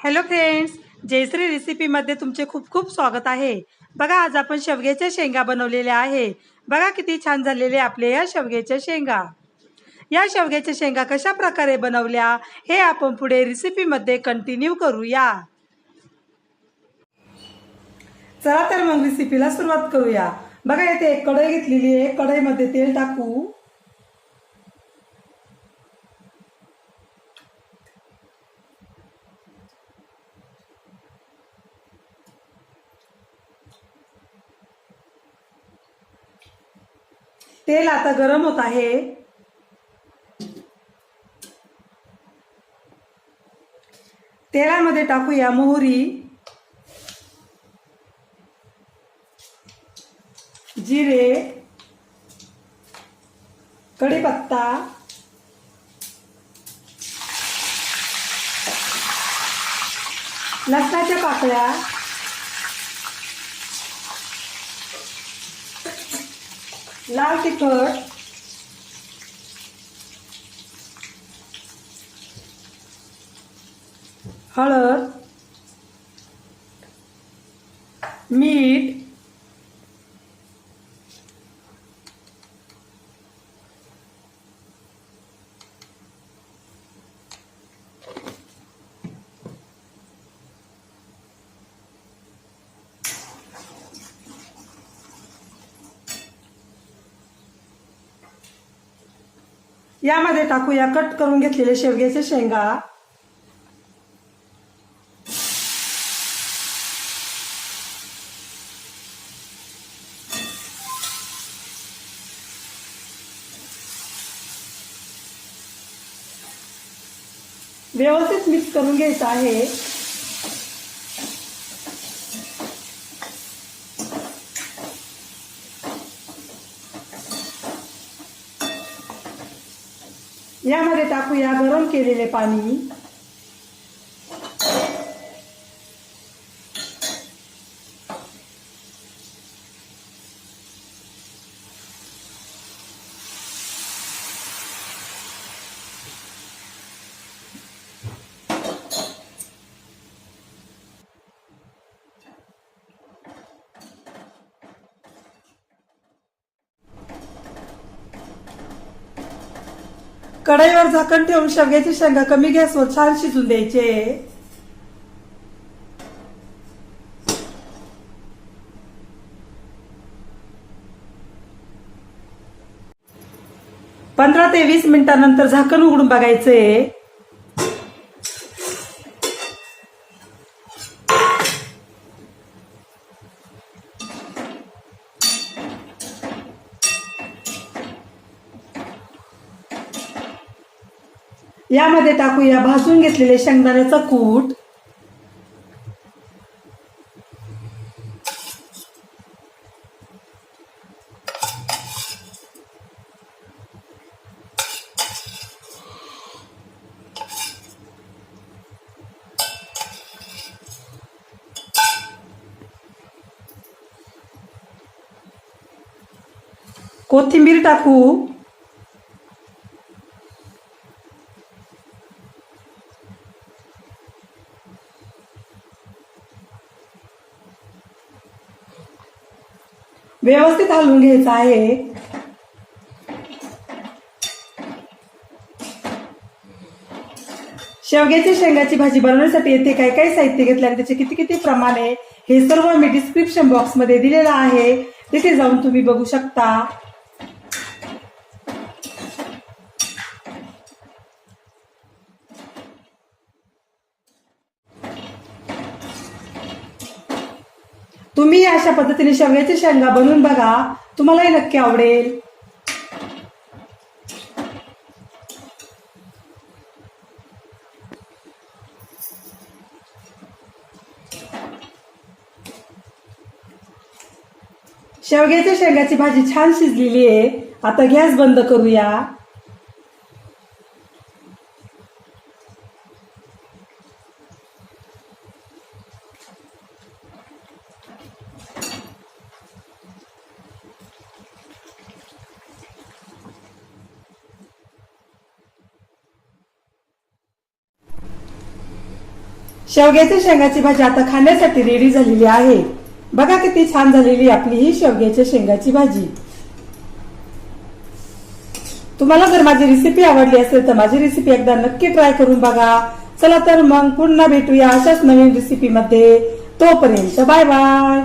Hello friends Jayashree रेसिपीमध्ये तुमचे खूप खूप स्वागत आहे. बघा आज आपण शेवग्याच्या शेंगा बनवलेल्या आहे. बघा किती छान झालेले आपले या शेवग्याच्या शेंगा. या शेवग्याच्या शेंगा कशा प्रकारे बनवल्या हे आपण पुढे रेसिपीमध्ये कंटिन्यू करूया. चला तर मग रेसिपीला सुरुवात करूया. बघा इथे एक कढई घेतलेली आहे. कढईमध्ये तेल टाकू. तेल आता गरम होत आहे. तेलामध्ये टाकूया मोहरी. जिरे. कढीपत्ता. लसणाच्या पाकळ्या. लाल तिखट हळद मीठ यामध्ये टाकूया कट करून घेतलेले शेवग्याचे शेंगा. व्यवस्थित मिक्स करून घ्यायचं आहे. यामध्ये टाकूया गरम केलेले पाणी. कढईवर झाकण ठेवून शेवग्याची शेंगा कमी गॅसवर छान शिजून द्यायचे. पंधरा ते वीस मिनिटानंतर झाकण उघडून बघायचे. यामध्ये टाकूया भाजून घेतलेले शेंगदाण्याचा कूट. कोथिंबीर टाकू. व्यवस्थित हलवून घ्यायचं आहे. शेवग्याची शेंगाची भाजी बनवण्यासाठी येथे काय काय साहित्य घेतलं आणि त्याचे किती किती प्रमाण आहे हे सर्व मी डिस्क्रिप्शन बॉक्समध्ये दिलेलं आहे. तिथे जाऊन तुम्ही बघू शकता. तुम्ही अशा पद्धतीने शेवग्याच्या शेंगा बनवून बघा. तुम्हालाही नक्की आवडेल. शेवग्याच्या शेंगाची भाजी छान शिजलेली आहे. आता गॅस बंद करूया. शेवग्याच्या शेंगाची भाजी आता खाण्यासाठी रेडी झालेली आहे. बघा किती छान झालेली आपली ही शेवग्याच्या शेंगाची भाजी. तुम्हाला जर माझी रेसिपी आवडली असेल तर माझी रेसिपी एकदा नक्की ट्राय करून बघा. चला तर मग पुन्हा भेटूया अशाच नवीन रेसिपी मध्ये. तोपर्यंत बाय बाय